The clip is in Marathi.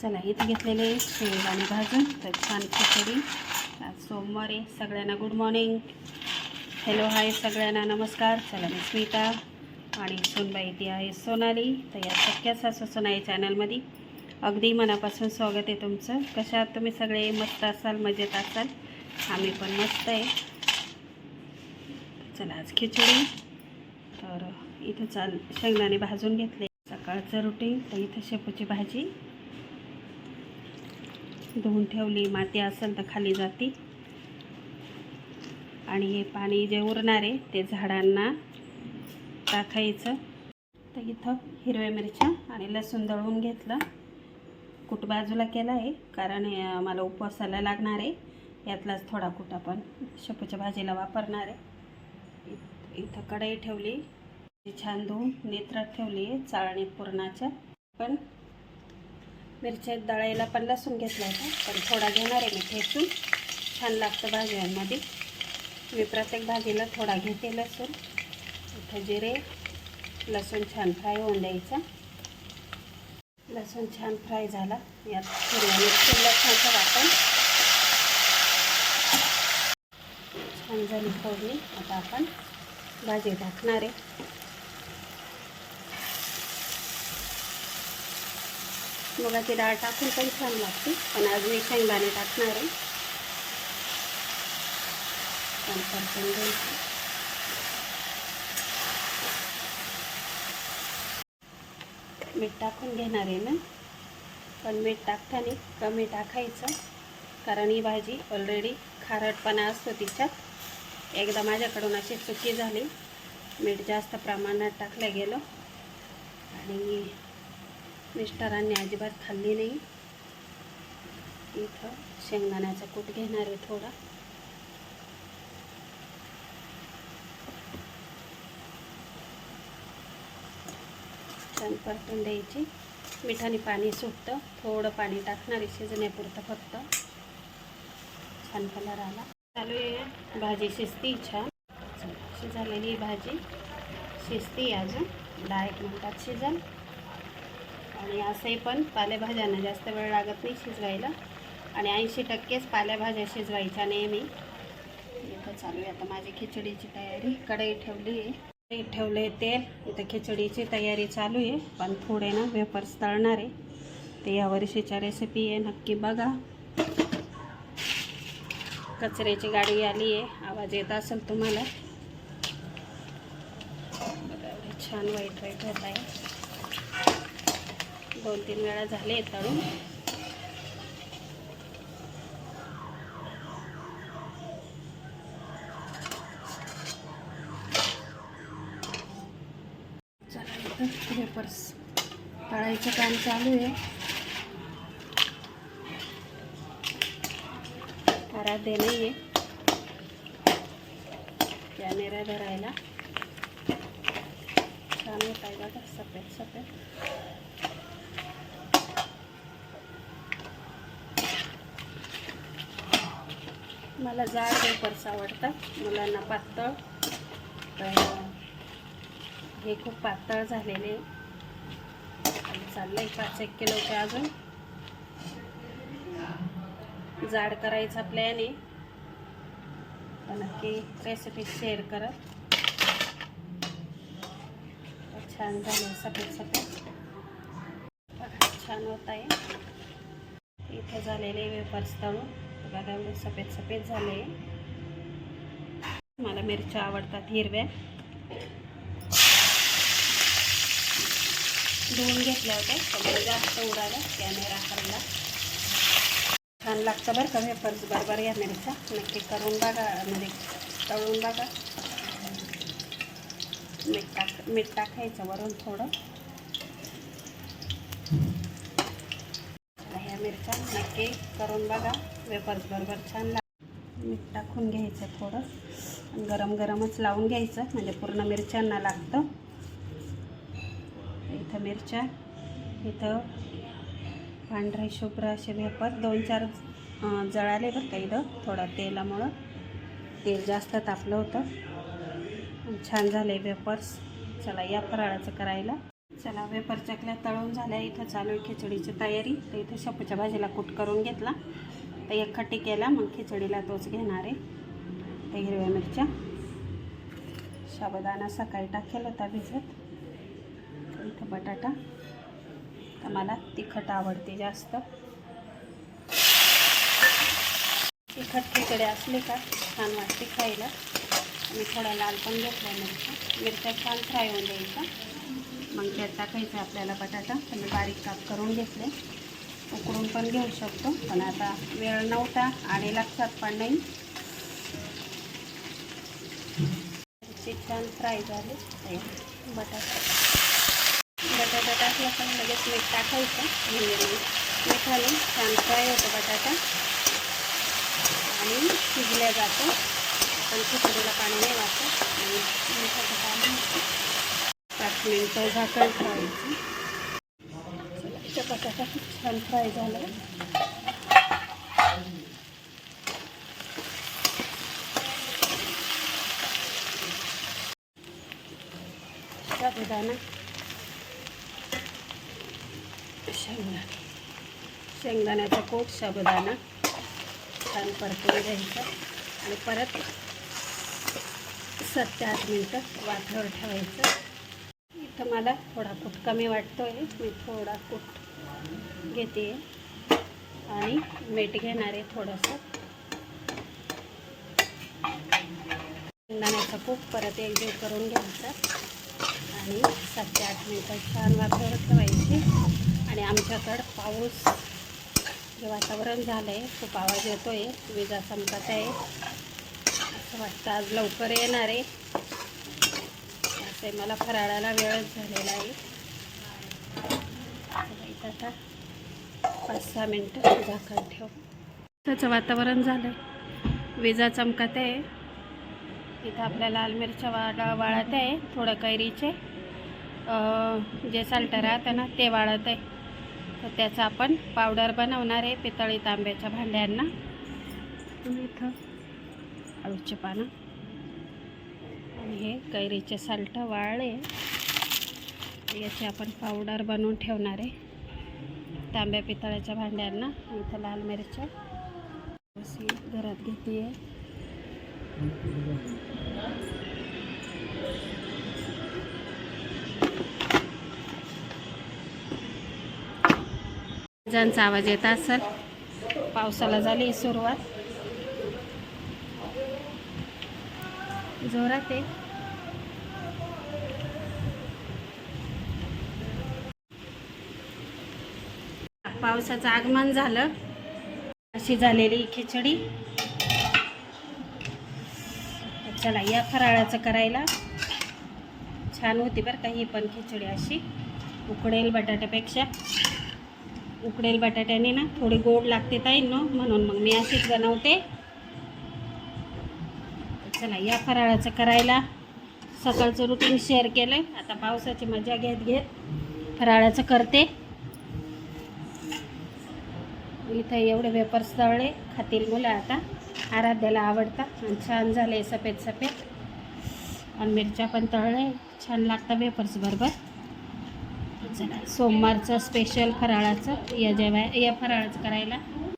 चला इथे घेतलेले शेंगदाणे भाजून. तर छान खिचडी. आज सोमवार आहे सगळ्यांना गुड मॉर्निंग हॅलो हाय सगळ्यांना नमस्कार. चला मी स्मिता आणि सोनबाई ती आहे सोनाली. तर या सख्या सासू सोनाई चॅनलमध्ये अगदी मनापासून स्वागत आहे तुमचं. कशा तुम्ही सगळे? मस्त असाल मजेत असाल? आम्ही पण मस्त आहे. चला आज खिचडी. तर इथं चाल शेंगदाणे भाजून घेतले. सकाळचं रुटीन तर इथं शेपूची भाजी. धुवून ठेवली माती असेल तर खाली जाती. आणि हे पाणी जे उरणार आहे ते झाडांना टाकायचं. तर इथं हिरव्या मिरच्या आणि लसूण दळून घेतलं. कुट बाजूला केला आहे कारण मला उपवासाला लागणार आहे. यातलाच थोडा कुट आपण शेपूच्या भाजीला वापरणार आहे. इथं कढई ठेवली. छान धुवून नेत्रात ठेवली आहे चाळणी पुरणाच्या. पण मिरच्या दळायला पण लसूण घेतला होता. पण थोडा घेणार आहे मी ठेचून. छान लागतं भाज्यांमध्ये. मी प्रत्येक भाजीला थोडा घेते लसूण. इथं जिरे लसूण छान फ्राय होऊन द्यायचा. लसूण छान फ्राय झाला. यात हिरव्या मिरची लसणाचं वाटण छान झाली फोडणी. आता आपण भाजी टाकणार आहे. मुगाची डाळ टाकून पण छान लागते. पण आज मी शेंगदाणे टाकणार आहे. मीठ टाकून घेणार आहे ना पण मीठ टाकताना कमी टाकायचं. कारण ही भाजी ऑलरेडी खारटपणा असतो तिच्यात. एकदा माझ्याकडून अशी चुकी झाली. मीठ जास्त प्रमाणात टाकलं गेलं. आणि मिस्टरांनी अजिबात खाल्ली नाही. इथं शेंगदाण्याचा कूट घेणार आहे थोडा. छान परतून द्यायची. मिठाने पाणी सुटतं. थोडं पाणी टाकणार आहे शिजण्यापुरतं फक्त. छान कलर आला. चालू आहे भाजी शिजती छान. अशी झालेली भाजी. शिजती अजून. दहा एक मिनटात शिजल. असंही पण पालेभाज्यांना जास्त वेळ लागत नाही शिजवायला. आणि ऐंशी टक्केच पालेभाज्या शिजवायच्या नेहमी. इथं चालू आहे आता माझी खिचडीची तयारी. कढई ठेवली आहे. कढई ठेवले तेल. इथं खिचडीची तयारी चालू आहे. पण थोडे ना वेपर्स तळणार आहे. ते या वर्षीच्या रेसिपी आहे. नक्की बघा. कचऱ्याची गाडी आली आहे. आवाज येत असेल तुम्हाला. छान वाईट वाईट होत आहे. दोन तीन वेळा झाले तळून. चला पेपर्स तळायचं काम चालू आहे. आराध्य नाही आहे कॅमेरा धरायला. छान होत आहे बघा सफेद सफेद. मला जाड पेपर्स आवडतात. मुलांना पातळ. तर हे खूप पातळ झालेले. आणि आहे पाच एक किलोचे अजून. जाड करायचा प्लॅन आहे. तर नक्की रेसिपी शेअर करत छान झाले सफेद सफेद. छान होत आहे. इथे झालेले वेपर्स तळून. बघा सफेद सफेद झाले. मला मिरच्या आवडतात हिरव्या. धुवून घेतल्या होत्या. त्यामुळे जास्त उडाल्या कॅमेरा हल्ला छान लागतं बरं का वेपर्स बरोबर या मिरच्या. नक्की करून बघा. म्हणजे तळून बघा. मीठ टाक मीठ टाकायचं वरून थोडं. ह्या नक्की करून बघा. वेपर्स बरोबर छान लाग मीठ टाकून घ्यायचं थोडं. गरम गरमच लावून घ्यायचं. म्हणजे पूर्ण मिरच्यांना लागतं. इथं मिरच्या इथं पांढरे शुभ्र असे वेपर दोन चार जळाले बरं का इथं थोडं तेलामुळं. तेल जास्त तापलं होतं. छान झाले वेपर्स चला या फराळाचं करायला. चला वेपर चकल्या तळून झाल्या. इथं चालू आहे खिचडीची तयारी. तर इथं शेपूच्या भाजीला कूट करून घेतला. तर एक खट्टी केला. मग खिचडीला तोच घेणार आहे. तर हिरव्या मिरच्या. शाबदाना सकाळी टाकेल होता भिजत. इथं बटाटा. तर मला तिखट आवडते जास्त. तिखट खिचडी असली का छान वाटते खायला. मी थोडा लाल पण घेतला मिरच्या मिरच्या छान फ्राय होऊन द्यायचा मग त्यात टाकायचं आपल्याला बटाटा. पण बारीक काप करून घेतले. उकडून पण घेऊ शकतो. पण आता वेळ नव्हता आणि लक्षात पण नाही. छान फ्राय झाली. बटाटा. बटाटा टाकला पण लगेच मीठ टाकायचं. मीठ मिठाने छान फ्राय होतो बटाटा. आणि शिजल्या जातो. पण खिचडीला पाणी नाही वाटत आणि मिठाचं पाणी पाच मिनटं झाकण ठेवायचं चला, बटाटा खूप छान फ्राय झाला. साबुदाणा शेंगदाणा. शेंगदाण्याचा कोट साबुदाणा छान परतून घ्यायचं. आणि परत सात ते आठ मिनटं वाफेवर ठेवायचं. इथं मला थोडा कूट कमी वाटतो आहे मी थोडा कूट घेते. आणि मीठ घेणार आहे थोडंसं. शेंगदाण्याचा कूट परत एकजीव करून घ्यायचा. आणि सात ते आठ मिनटं छान वाफेवर ठेवायची. आणि आमच्याकडं पाऊस जे वातावरण झालं आहे खूप आवाज येतो आहे विजा चमकत आहे. असं वाटतं आज लवकर येणार आहे. आहे मला फराळाला वेळच झालेला आहे. आता पाच सहा मिनटं झाकण ठेव. त्याचं वातावरण झालं आहे विजा चमकत आहे. इथं आपल्या लाल मिरच्या वाळा वाळत आहे थोडं कैरीचे. जे साल्टं राहतं ना ते वाळत आहे. तर त्याचं आपण पावडर बनवणार आहे पितळी तांब्याच्या भांड्यांना. इथं अळूचे पानं. हे कैरीचे साल्ट वाळले. याची आपण पावडर बनवून ठेवणार आहे. तांब्या पितळ्याच्या भांड्यांना इथं लाल मिरच्या. अशी घरात घेते ज्यांचा आवाज येत असेल? पावसाला झाली सुरुवात. जोरात आहे. पावसाचं आगमन झालं. अशी झालेली खिचडी. चला या फराळाचं करायला. छान होती बरं का ही पण खिचडी अशी. उकडेल बटाट्यापेक्षा. उकडेल बटाट्याने ना थोडी गोड लागते ताई न? म्हणून मग मी अशीच बनवते. चला या फराळाचं करायला सकाळचं रुटीन शेअर केलं आता पावसाची मजा घेत घेत फराळाचं करते. इथं एवढे वेपर्स तळले खातील मुलं आता. आराध्याला आवडतात आणि छान झाले सफेद सफेद. आणि मिरच्या पण तळले छान लागतं वेपर्स बरोबर. चला सोमवारचं स्पेशल फराळाचं या जेव्हा या फराळाचं करायला.